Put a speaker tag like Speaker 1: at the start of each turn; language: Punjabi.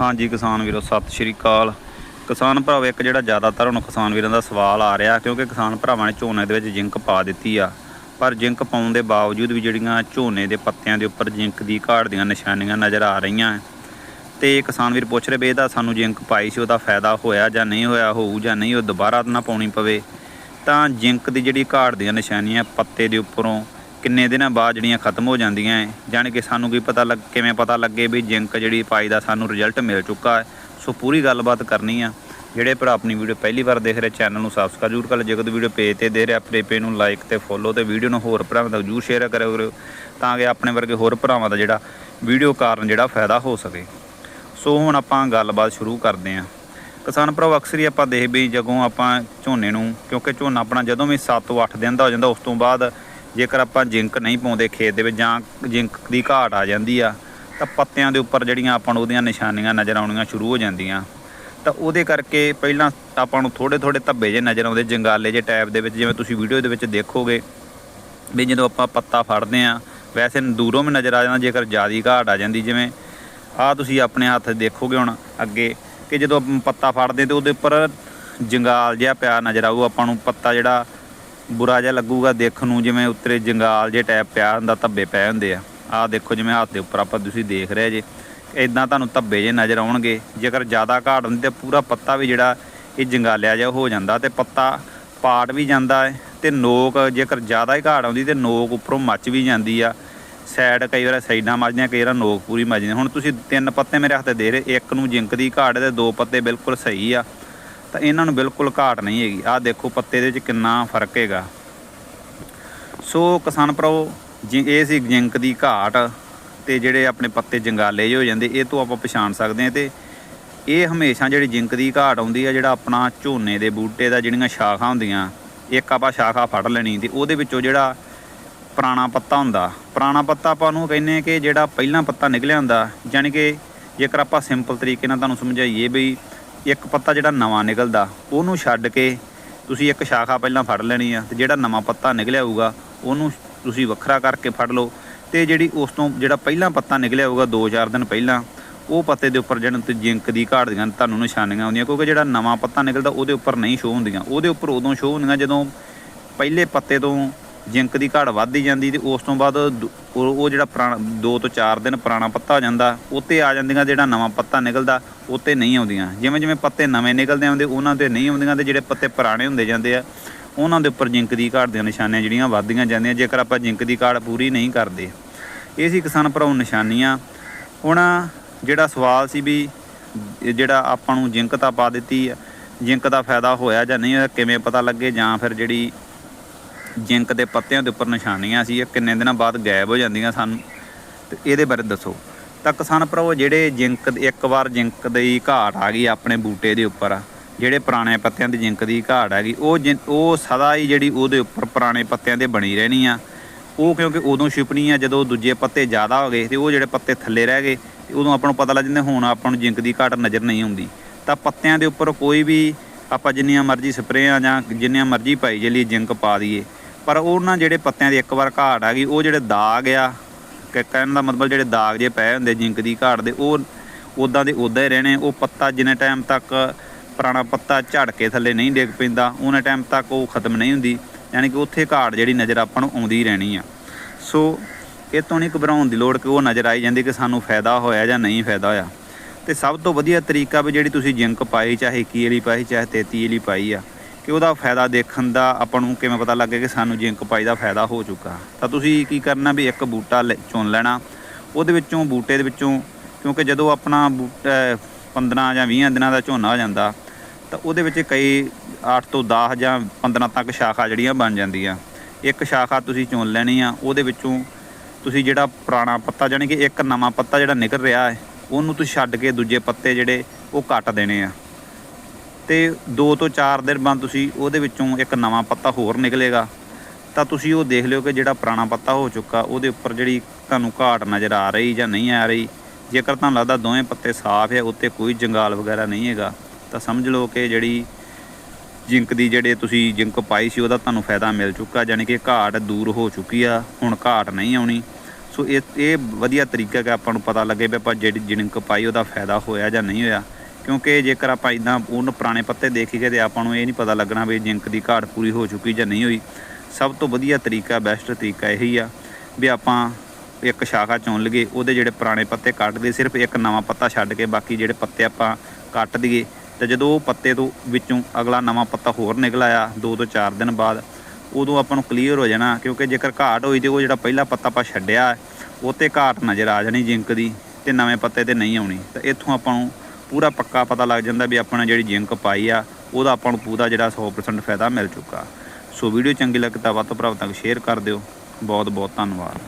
Speaker 1: ਹਾਂਜੀ, ਕਿਸਾਨ ਵੀਰੋ, ਸਤਿ ਸ਼੍ਰੀ ਅਕਾਲ। ਕਿਸਾਨ ਭਰਾਵੋ, ਇੱਕ ਜਿਹੜਾ ਜ਼ਿਆਦਾਤਰ ਹੁਣ ਕਿਸਾਨ ਵੀਰਾਂ ਦਾ ਸਵਾਲ ਆ ਰਿਹਾ, ਕਿਉਂਕਿ ਕਿਸਾਨ ਭਰਾਵਾਂ ਨੇ ਝੋਨੇ ਦੇ ਵਿੱਚ ਜਿੰਕ ਪਾ ਦਿੱਤੀ ਆ। ਪਰ ਜਿੰਕ ਪਾਉਣ ਦੇ ਬਾਵਜੂਦ ਵੀ ਜਿਹੜੀਆਂ ਝੋਨੇ ਦੇ ਪੱਤਿਆਂ ਦੇ ਉੱਪਰ ਜਿੰਕ ਦੀ ਘਾਟ ਦੀਆਂ ਨਿਸ਼ਾਨੀਆਂ ਨਜ਼ਰ ਆ ਰਹੀਆਂ ਤੇ ਕਿਸਾਨ ਵੀਰ ਪੁੱਛ ਰਹੇ ਵੀ ਇਹਦਾ ਸਾਨੂੰ ਜਿੰਕ ਪਾਈ ਸੀ, ਉਹਦਾ ਫਾਇਦਾ ਹੋਇਆ ਜਾਂ ਨਹੀਂ ਹੋਇਆ, ਹੋਊ ਜਾਂ ਨਹੀਂ, ਉਹ ਦੁਬਾਰਾ ਨਾ ਪਾਉਣੀ ਪਵੇ। ਤਾਂ ਜਿੰਕ ਦੀ ਜਿਹੜੀ ਘਾਟ ਦੀਆਂ ਨਿਸ਼ਾਨੀਆਂ, ਪੱਤੇ ਦੇ ਉੱਪਰੋਂ ਕਿੰਨੇ ਦਿਨਾਂ ਬਾਅਦ ਜਿਹੜੀਆਂ ਖਤਮ ਹੋ ਜਾਂਦੀਆਂ ਹੈ ਜਾਣੀ ਕਿ ਸਾਨੂੰ ਕੀ ਪਤਾ ਲੱਗ, ਕਿਵੇਂ ਪਤਾ ਲੱਗੇ ਵੀ ਜਿੰਕ ਜਿਹੜੀ ਪਾਈ ਦਾ ਸਾਨੂੰ ਰਿਜ਼ਲਟ ਮਿਲ ਚੁੱਕਾ ਹੈ ਸੋ ਪੂਰੀ ਗੱਲਬਾਤ ਕਰਨੀ ਆ। ਜਿਹੜੇ ਭਰਾ ਆਪਣੀ ਵੀਡੀਓ ਪਹਿਲੀ ਵਾਰ ਦੇਖ ਰਹੇ, ਚੈਨਲ ਨੂੰ ਸਬਸਕ੍ਰਾਈਬ ਜ਼ਰੂਰ ਕਰ ਲਓ। ਜੇਕਰ ਵੀਡੀਓ ਪੇਜ ਤੇ ਦੇ ਰਿਹਾ, ਆਪਣੇ ਪੇਜ ਨੂੰ ਲਾਈਕ ਤੇ ਫੋਲੋ ਤੇ ਵੀਡੀਓ ਨੂੰ ਹੋਰ ਭਰਾਵਾਂ ਤੱਕ ਜ਼ਰੂਰ ਸ਼ੇਅਰ ਕਰਿਆ ਕਰੋ ਤਾਂ ਕਿ ਆਪਣੇ ਵਰਗੇ ਹੋਰ ਭਰਾਵਾਂ ਦਾ ਜਿਹੜਾ ਵੀਡੀਓ ਕਾਰਨ ਜਿਹੜਾ ਫਾਇਦਾ ਹੋ ਸਕੇ। ਸੋ ਹੁਣ ਆਪਾਂ ਗੱਲਬਾਤ ਸ਼ੁਰੂ ਕਰਦੇ ਹਾਂ ਕਿਸਾਨ ਭਰਾਓ ਅਕਸਰ ਹੀ ਆਪਾਂ ਦੇਖ ਵੀ ਜਦੋਂ ਆਪਾਂ ਝੋਨੇ ਨੂੰ, ਕਿਉਂਕਿ ਝੋਨਾ ਆਪਣਾ ਜਦੋਂ ਵੀ 7 ਤੋਂ 8 ਦਿਨ ਦਾ ਹੋ ਜਾਂਦਾ, ਉਸ ਤੋਂ ਬਾਅਦ ਜੇਕਰ ਆਪਾਂ ਜਿੰਕ ਨਹੀਂ ਪਾਉਂਦੇ ਖੇਤ ਦੇ ਵਿੱਚ ਜਾਂ ਜਿੰਕ ਦੀ ਘਾਟ ਆ ਜਾਂਦੀ ਆ, ਤਾਂ ਪੱਤਿਆਂ ਦੇ ਉੱਪਰ ਜਿਹੜੀਆਂ ਆਪਾਂ ਨੂੰ ਉਹਦੀਆਂ ਨਿਸ਼ਾਨੀਆਂ ਨਜ਼ਰ ਆਉਣੀਆਂ ਸ਼ੁਰੂ ਹੋ ਜਾਂਦੀਆਂ। ਤਾਂ ਉਹਦੇ ਕਰਕੇ ਪਹਿਲਾਂ ਆਪਾਂ ਨੂੰ ਥੋੜੇ ਥੋੜੇ ਧੱਬੇ ਜੇ ਨਜ਼ਰ ਆਉਂਦੇ, ਜੰਗਾਲੇ ਜੇ ਟੈਪ ਦੇ ਵਿੱਚ, ਜਿਵੇਂ ਤੁਸੀਂ ਵੀਡੀਓ ਦੇ ਵਿੱਚ ਦੇਖੋਗੇ ਵੀ ਜਦੋਂ ਆਪਾਂ ਪੱਤਾ ਫੜਦੇ ਆ ਵੈਸੇ ਦੂਰੋਂ ਵੀ ਨਜ਼ਰ ਆ ਜਾਂਦਾ, ਜੇਕਰ ਜ਼ਿਆਦੀ ਘਾਟ ਆ ਜਾਂਦੀ, ਜਿਵੇਂ ਆ ਤੁਸੀਂ ਆਪਣੇ ਹੱਥ ਦੇਖੋਗੇ ਹੁਣ ਅੱਗੇ ਕਿ ਜਦੋਂ ਆਪਾਂ ਪੱਤਾ ਫੜਦੇ ਤੇ ਉਹਦੇ ਉੱਪਰ ਜੰਗਾਲ ਜਿਹਾ ਪਿਆ ਨਜ਼ਰ ਆਊ, ਆਪਾਂ ਨੂੰ ਪੱਤਾ ਜਿਹੜਾ ਬੁਰਾ ਜਿਹਾ ਲੱਗੂਗਾ ਦੇਖਣ ਨੂੰ, ਜਿਵੇਂ ਉੱਤੇ ਜੰਗਾਲ ਜੇ ਟੈਪ ਪਿਆ ਹੁੰਦਾ, ਧੱਬੇ ਪਏ ਹੁੰਦੇ ਆ। ਆਹ ਦੇਖੋ ਜਿਵੇਂ ਹੱਥ ਦੇ ਉੱਪਰ ਆਪਾਂ ਤੁਸੀਂ ਦੇਖ ਰਹੇ ਜੇ। ਇਦਾਂ ਤੁਹਾਨੂੰ ਧੱਬੇ ਜੇ ਨਜ਼ਰ ਆਉਣਗੇ। ਜੇਕਰ ਜ਼ਿਆਦਾ ਘਾਟ ਹੁੰਦੀ ਤੇ ਪੂਰਾ ਪੱਤਾ ਵੀ ਜਿਹੜਾ ਇਹ ਜੰਗਾਲਿਆ ਜਿਹਾ ਹੋ ਜਾਂਦਾ ਤੇ ਪੱਤਾ ਪਾਟ ਵੀ ਜਾਂਦਾ ਹੈ ਤੇ ਨੋਕ ਜੇਕਰ ਜ਼ਿਆਦਾ ਹੀ ਘਾਟ ਆਉਂਦੀ ਤੇ ਨੋਕ ਉੱਪਰੋਂ ਮੱਚ ਵੀ ਜਾਂਦੀ ਆ। ਸਾਈਡ ਕਈ ਵਾਰ ਸਾਈਡਾਂ ਮੱਚਦੀਆਂ ਕਈ ਵਾਰ ਨੋਕ ਪੂਰੀ ਮੱਚਦੀ ਹੁਣ ਤੁਸੀਂ ਤਿੰਨ ਪੱਤੇ ਮੇਰੇ ਹੱਥ ਤੇ ਦੇ ਰਹੇ, ਇੱਕ ਨੂੰ ਜਿੰਕ ਦੀ ਘਾਟ ਤੇ ਦੋ ਪੱਤੇ ਬਿਲਕੁਲ ਸਹੀ ਆ। ਤਾਂ ਇਹਨਾਂ ਨੂੰ ਬਿਲਕੁਲ ਘਾਟ ਨਹੀਂ ਹੈਗੀ। ਆਹ ਦੇਖੋ ਪੱਤੇ ਦੇ ਵਿੱਚ ਕਿੰਨਾ ਫ਼ਰਕ ਹੈਗਾ। ਸੋ ਕਿਸਾਨ ਭਰਾਵੋ, ਜੀ ਇਹ ਸੀ ਜਿੰਕ ਦੀ ਘਾਟ ਤੇ ਜਿਹੜੇ ਆਪਣੇ ਪੱਤੇ ਜੰਗਾਲੇ ਜਿਹੇ ਹੋ ਜਾਂਦੇ, ਇਹ ਤੋਂ ਆਪਾਂ ਪਛਾਣ ਸਕਦੇ ਹਾਂ ਤੇ ਇਹ ਹਮੇਸ਼ਾ ਜਿਹੜੀ ਜਿੰਕ ਦੀ ਘਾਟ ਆਉਂਦੀ ਆ, ਜਿਹੜਾ ਆਪਣਾ ਝੋਨੇ ਦੇ ਬੂਟੇ ਦਾ ਜਿਹੜੀਆਂ ਸ਼ਾਖਾਂ ਹੁੰਦੀਆਂ, ਇੱਕ ਆਪਾਂ ਸ਼ਾਖਾ ਫੜ ਲੈਣੀ ਤੇ ਉਹਦੇ ਵਿੱਚੋਂ ਜਿਹੜਾ ਪੁਰਾਣਾ ਪੱਤਾ ਹੁੰਦਾ, ਪੁਰਾਣਾ ਪੱਤਾ ਆਪਾਂ ਨੂੰ ਕਹਿੰਦੇ ਕਿ ਜਿਹੜਾ ਪਹਿਲਾਂ ਪੱਤਾ ਨਿਕਲਿਆ ਹੁੰਦਾ ਯਾਨੀ ਕਿ ਜੇਕਰ ਆਪਾਂ ਸਿੰਪਲ ਤਰੀਕੇ ਨਾਲ ਤੁਹਾਨੂੰ ਸਮਝਾਈਏ ਵੀ ਇੱਕ ਪੱਤਾ ਜਿਹੜਾ ਨਵਾਂ ਨਿਕਲਦਾ, ਉਹਨੂੰ ਛੱਡ ਕੇ ਤੁਸੀਂ ਇੱਕ ਸ਼ਾਖਾ ਪਹਿਲਾਂ ਫੜ ਲੈਣੀ ਆ ਤੇ ਜਿਹੜਾ ਨਵਾਂ ਪੱਤਾ ਨਿਕਲਿਆ ਹੋਊਗਾ, ਉਹਨੂੰ ਤੁਸੀਂ ਵੱਖਰਾ ਕਰਕੇ ਫੜ ਲਓ ਤੇ ਜਿਹੜੀ ਉਸ ਤੋਂ ਜਿਹੜਾ ਪਹਿਲਾਂ ਪੱਤਾ ਨਿਕਲਿਆ ਹੋਊਗਾ 2-4 ਦਿਨ ਪਹਿਲਾਂ, ਉਹ ਪੱਤੇ ਦੇ ਉੱਪਰ ਜਿਹੜਾ ਤੇ ਜਿੰਕ ਦੀ ਘਾਟ ਦੀਆਂ ਤੁਹਾਨੂੰ ਨਿਸ਼ਾਨੀਆਂ ਆਉਂਦੀਆਂ, ਕਿਉਂਕਿ ਜਿਹੜਾ ਨਵਾਂ ਪੱਤਾ ਨਿਕਲਦਾ ਉਹਦੇ ਉੱਪਰ ਨਹੀਂ ਸ਼ੋ ਹੁੰਦੀਆਂ। ਉਹਦੇ ਉੱਪਰ ਉਦੋਂ ਸ਼ੋ ਹੁੰਦੀਆਂ ਜਦੋਂ ਪਹਿਲੇ ਪੱਤੇ ਤੋਂ ਜਿੰਕ ਦੀ ਘਾਟ ਵੱਧਦੀ ਜਾਂਦੀ ਤੇ ਉਸ ਤੋਂ ਬਾਅਦ ਦ- ਉਹ ਜਿਹੜਾ ਪੁਰਾਣਾ 2 ਤੋਂ 4 ਦਿਨ ਪੁਰਾਣਾ ਪੱਤਾ ਹੋ ਜਾਂਦਾ ਉੱਤੇ ਆ ਜਾਂਦੀਆਂ ਜਿਹੜਾ ਨਵਾਂ ਪੱਤਾ ਨਿਕਲਦਾ ਉੱਤੇ ਨਹੀਂ ਆਉਂਦੀਆਂ। ਜਿਵੇਂ ਜਿਵੇਂ ਪੱਤੇ ਨਵੇਂ ਨਿਕਲਦੇ ਆਉਂਦੇ, ਉਹਨਾਂ ਤੇ ਨਹੀਂ ਆਉਂਦੀਆਂ ਤੇ ਜਿਹੜੇ ਪੱਤੇ ਪੁਰਾਣੇ ਹੁੰਦੇ ਜਾਂਦੇ ਆ, ਉਹਨਾਂ ਦੇ ਉੱਪਰ ਜਿੰਕ ਦੀ ਘਾਟ ਦੀਆਂ ਨਿਸ਼ਾਨੀਆਂ ਜਿਹੜੀਆਂ ਵੱਧਦੀਆਂ ਜਾਂਦੀਆਂ, ਜੇਕਰ ਆਪਾਂ ਜਿੰਕ ਦੀ ਘਾਟ ਪੂਰੀ ਨਹੀਂ ਕਰਦੇ। ਇਹ ਸੀ ਕਿਸਾਨ ਭਰਾਓ ਨਿਸ਼ਾਨੀਆਂ। ਹੁਣ ਜਿਹੜਾ ਸਵਾਲ ਸੀ ਵੀ ਜਿਹੜਾ ਆਪਾਂ ਨੂੰ ਜਿੰਕ ਤਾਂ ਪਾ ਦਿੱਤੀ ਆ, ਜਿੰਕ ਦਾ ਫਾਇਦਾ ਹੋਇਆ ਜਾਂ ਨਹੀਂ ਹੋਇਆ, ਕਿਵੇਂ ਪਤਾ ਲੱਗੇ ਜਾਂ ਫਿਰ ਜਿਹੜੀ ਜਿੰਕ ਦੇ ਪੱਤਿਆਂ ਦੇ ਉੱਪਰ ਨਿਸ਼ਾਨੀਆਂ ਸੀ, ਇਹ ਕਿੰਨੇ ਦਿਨਾਂ ਬਾਅਦ ਗਾਇਬ ਹੋ ਜਾਂਦੀਆਂ ਸਾਨੂੰ। ਤੇ ਇਹਦੇ ਬਾਰੇ ਦੱਸੋ। ਤਾਂ ਕਿਸਾਨ ਭਰਾਵੋ, ਜਿਹੜੇ ਜਿੰਕ, ਇੱਕ ਵਾਰ ਜਿੰਕ ਦੀ ਘਾਟ ਆ ਗਈ ਆਪਣੇ ਬੂਟੇ ਦੇ ਉੱਪਰ, ਜਿਹੜੇ ਪੁਰਾਣੇ ਪੱਤਿਆਂ ਦੀ ਜਿੰਕ ਦੀ ਘਾਟ ਆ ਗਈ, ਉਹ ਜਿੰ- ਉਹ ਸਦਾ ਹੀ ਜਿਹੜੀ ਉਹਦੇ ਉੱਪਰ ਪੁਰਾਣੇ ਪੱਤਿਆਂ 'ਤੇ ਬਣੀ ਰਹਿਣੀ ਆ। ਉਹ ਕਿਉਂਕਿ ਉਦੋਂ ਛਿਪਣੀ ਆ, ਜਦੋਂ ਦੂਜੇ ਪੱਤੇ ਜ਼ਿਆਦਾ ਹੋ ਗਏ ਤੇ ਉਹ ਜਿਹੜੇ ਪੱਤੇ ਥੱਲੇ ਰਹਿ ਗਏ ਉਦੋਂ ਆਪਾਂ ਨੂੰ ਪਤਾ ਲੱਗ ਜਾਂਦਾ ਹੁਣ ਆਪਾਂ ਨੂੰ ਜਿੰਕ ਦੀ ਘਾਟ ਨਜ਼ਰ ਨਹੀਂ ਆਉਂਦੀ। ਤਾਂ ਪੱਤਿਆਂ ਦੇ ਉੱਪਰ ਕੋਈ ਵੀ ਆਪਾਂ ਜਿੰਨੀਆਂ ਮਰਜ਼ੀ ਸਪਰੇਆਂ ਜਾਂ ਜਿੰਨੀਆਂ ਮਰਜ਼ੀ ਪਾਈ ਜਲੀ ਜਿੰਕ ਪਾ ਦਈਏ ਪਰ ਉਹਨਾਂ ਜਿਹੜੇ ਪੱਤਿਆਂ ਦੀ ਇੱਕ ਵਾਰ ਘਾਟ ਆ ਗਈ, ਉਹ ਜਿਹੜੇ ਦਾਗ ਆ, ਕਿ ਕਹਿਣ ਦਾ ਮਤਲਬ ਜਿਹੜੇ ਦਾਗ ਜੇ ਪਏ ਹੁੰਦੇ ਜਿੰਕ ਦੀ ਘਾਟ ਦੇ, ਉਹ ਉਦਾਂ ਦੇ ਉਦਾਂ ਹੀ ਰਹਿਣੇ, ਉਹ ਪੱਤਾ ਜਿੰਨੇ ਟਾਈਮ ਤੱਕ ਪੁਰਾਣਾ ਪੱਤਾ ਝੜ ਕੇ ਥੱਲੇ ਨਹੀਂ ਡਿੱਗ ਪੈਂਦਾ, ਉਹਨੇ ਟਾਈਮ ਤੱਕ ਉਹ ਖਤਮ ਨਹੀਂ ਹੁੰਦੀ, ਯਾਨੀ ਕਿ ਉੱਥੇ ਘਾਟ ਜਿਹੜੀ ਨਜ਼ਰ ਆਪਾਂ ਨੂੰ ਆਉਂਦੀ ਰਹਿਣੀ ਆ। ਸੋ ਇਹ ਤੋਂ ਨਹੀਂ ਘਬਰਾਉਣ ਦੀ ਲੋੜ ਕਿ ਉਹ ਨਜ਼ਰ ਆਈ ਜਾਂਦੀ ਕਿ ਸਾਨੂੰ ਫਾਇਦਾ ਹੋਇਆ ਜਾਂ ਨਹੀਂ ਫਾਇਦਾ ਹੋਇਆ। ਤੇ ਸਭ ਤੋਂ ਵਧੀਆ ਤਰੀਕਾ ਵੀ ਜਿਹੜੀ ਤੁਸੀਂ ਜਿੰਕ ਪਾਈ, ਚਾਹੇ 21 ਵਾਲੀ ਪਾਈ, ਚਾਹੇ 33 ਵਾਲੀ ਪਾਈ ਆ ਕਿ ਉਹਦਾ ਫਾਇਦਾ ਦੇਖਣ ਦਾ ਆਪਾਂ ਨੂੰ ਕਿਵੇਂ ਪਤਾ ਲੱਗੇ ਕਿ ਸਾਨੂੰ ਜਿੰਕ ਪਾਈ ਦਾ ਫਾਇਦਾ ਹੋ ਚੁੱਕਾ। ਤਾਂ ਤੁਸੀਂ ਕੀ ਕਰਨਾ ਵੀ ਇੱਕ ਬੂਟਾ ਲੈ- ਚੁਣ ਲੈਣਾ। ਉਹਦੇ ਵਿੱਚੋਂ ਬੂਟੇ ਦੇ ਵਿੱਚੋਂ, ਕਿਉਂਕਿ ਜਦੋਂ ਆਪਣਾ ਬੂਟਾ 15 ਜਾਂ 20 ਦਿਨਾਂ ਦਾ ਝੋਨਾ ਹੋ ਜਾਂਦਾ, ਤਾਂ ਉਹਦੇ ਵਿੱਚ ਕਈ 8 ਤੋਂ 10 ਜਾਂ 15 ਤੱਕ ਸ਼ਾਖਾ ਜਿਹੜੀਆਂ ਬਣ ਜਾਂਦੀਆਂ। ਇੱਕ ਸ਼ਾਖਾ ਤੁਸੀਂ ਚੁਣ ਲੈਣੀ ਆ, ਉਹਦੇ ਵਿੱਚੋਂ ਤੁਸੀਂ ਜਿਹੜਾ ਪੁਰਾਣਾ ਪੱਤਾ, ਜਾਣੀ ਕਿ ਇੱਕ ਨਵਾਂ ਪੱਤਾ ਜਿਹੜਾ ਨਿਕਲ ਰਿਹਾ ਹੈ, ਉਹਨੂੰ ਤੁਸੀਂ ਛੱਡ ਕੇ ਦੂਜੇ ਪੱਤੇ ਜਿਹੜੇ ਉਹ ਕੱਟ ਦੇਣੇ ਆ। ਤੇ 2 ਤੋਂ 4 ਦਿਨ ਬਾਅਦ ਤੁਸੀਂ ਉਹਦੇ ਵਿੱਚੋਂ ਇੱਕ ਨਵਾਂ ਪੱਤਾ ਹੋਰ ਨਿਕਲੇਗਾ, ਤਾਂ ਤੁਸੀਂ ਉਹ ਦੇਖ ਲਿਓ ਕਿ ਜਿਹੜਾ ਪੁਰਾਣਾ ਪੱਤਾ ਹੋ ਚੁੱਕਾ, ਉਹਦੇ ਉੱਪਰ ਜਿਹੜੀ ਤੁਹਾਨੂੰ ਘਾਟ ਨਜ਼ਰ ਆ ਰਹੀ ਜਾਂ ਨਹੀਂ ਆ ਰਹੀ। ਜੇਕਰ ਤੁਹਾਨੂੰ ਲੱਗਦਾ ਦੋਵੇਂ ਪੱਤੇ ਸਾਫ਼ ਹੈ ਉੱਤੇ ਕੋਈ ਜੰਗਾਲ ਵਗੈਰਾ ਨਹੀਂ ਹੈਗਾ, ਤਾਂ ਸਮਝ ਲਓ ਕਿ ਜਿਹੜੀ ਜਿੰਕ ਦੀ ਜਿਹੜੇ ਤੁਸੀਂ ਜਿੰਕ ਪਾਈ ਸੀ, ਉਹਦਾ ਤੁਹਾਨੂੰ ਫਾਇਦਾ ਮਿਲ ਚੁੱਕਾ ਯਾਨੀ ਕਿ ਘਾਟ ਦੂਰ ਹੋ ਚੁੱਕੀ ਆ, ਹੁਣ ਘਾਟ ਨਹੀਂ ਆਉਣੀ। ਸੋ ਇਹ ਇਹ ਵਧੀਆ ਤਰੀਕਾ ਕਿ ਆਪਾਂ ਨੂੰ ਪਤਾ ਲੱਗੇ ਵੀ ਆਪਾਂ ਜਿਹੜੀ ਜਿੰਕ ਪਾਈ, ਉਹਦਾ ਫਾਇਦਾ ਹੋਇਆ ਜਾਂ ਨਹੀਂ ਹੋਇਆ। ਕਿਉਂਕਿ ਜੇਕਰ ਆਪਾਂ ਇਦਾਂ ਪੂਰਨ ਪੁਰਾਣੇ ਪੱਤੇ ਦੇਖੀਏ ਤੇ ਆਪਾਂ ਨੂੰ ਇਹ ਨਹੀਂ ਪਤਾ ਲੱਗਣਾ ਵੀ ਜਿੰਕ ਦੀ ਘਾਟ ਪੂਰੀ ਹੋ ਚੁੱਕੀ ਜਾਂ ਨਹੀਂ ਹੋਈ। ਸਭ ਤੋਂ ਵਧੀਆ ਤਰੀਕਾ ਬੈਸਟ ਤਰੀਕਾ ਇਹੀ ਆ ਵੀ ਆਪਾਂ ਇੱਕ ਸ਼ਾਖਾ ਚੁਣ ਲਈਏ, ਉਹਦੇ ਜਿਹੜੇ ਪੁਰਾਣੇ ਪੱਤੇ ਕੱਟ ਦੇ ਸਿਰਫ ਇੱਕ ਨਵਾਂ ਪੱਤਾ ਛੱਡ ਕੇ ਬਾਕੀ ਜਿਹੜੇ ਪੱਤੇ ਆਪਾਂ ਕੱਟ ਦਈਏ। ਤੇ ਜਦੋਂ ਉਹ ਪੱਤੇ ਤੋਂ ਵਿੱਚੋਂ ਅਗਲਾ ਨਵਾਂ ਪੱਤਾ ਹੋਰ ਨਿਕਲ ਆਇਆ 2 ਤੋਂ 4 ਦਿਨ ਬਾਅਦ, ਉਦੋਂ ਆਪਾਂ ਨੂੰ ਕਲੀਅਰ ਹੋ ਜਾਣਾ, ਕਿਉਂਕਿ ਜੇਕਰ ਘਾਟ ਹੋਈ ਤੇ ਉਹ ਜਿਹੜਾ ਪਹਿਲਾ ਪੱਤਾ ਆਪਾਂ ਛੱਡਿਆ, ਉਹ ਤੇ ਘਾਟ ਨਜ਼ਰ ਆ ਜਾਣੀ ਜਿੰਕ ਦੀ ਤੇ ਨਵੇਂ ਪੱਤੇ ਤੇ ਨਹੀਂ ਆਉਣੀ। ਤਾਂ ਇੱਥੋਂ ਆਪਾਂ ਨੂੰ ਪੂਰਾ ਪੱਕਾ ਪਤਾ ਲੱਗ ਜਾਂਦਾ ਵੀ ਆਪਾਂ ਨੇ ਜਿਹੜੀ ਜਿੰਕ ਪਾਈ ਆ, ਉਹਦਾ ਆਪਾਂ ਨੂੰ ਪੂਰਾ ਜਿਹੜਾ 100% ਫਾਇਦਾ ਮਿਲ ਚੁੱਕਾ। ਸੋ ਵੀਡੀਓ ਚੰਗੀ ਲੱਗੇ ਤਾਂ ਵੱਧ ਤੋਂ ਵੱਧ ਤੱਕ ਸ਼ੇਅਰ ਕਰ ਦਿਓ। ਬਹੁਤ ਬਹੁਤ ਧੰਨਵਾਦ।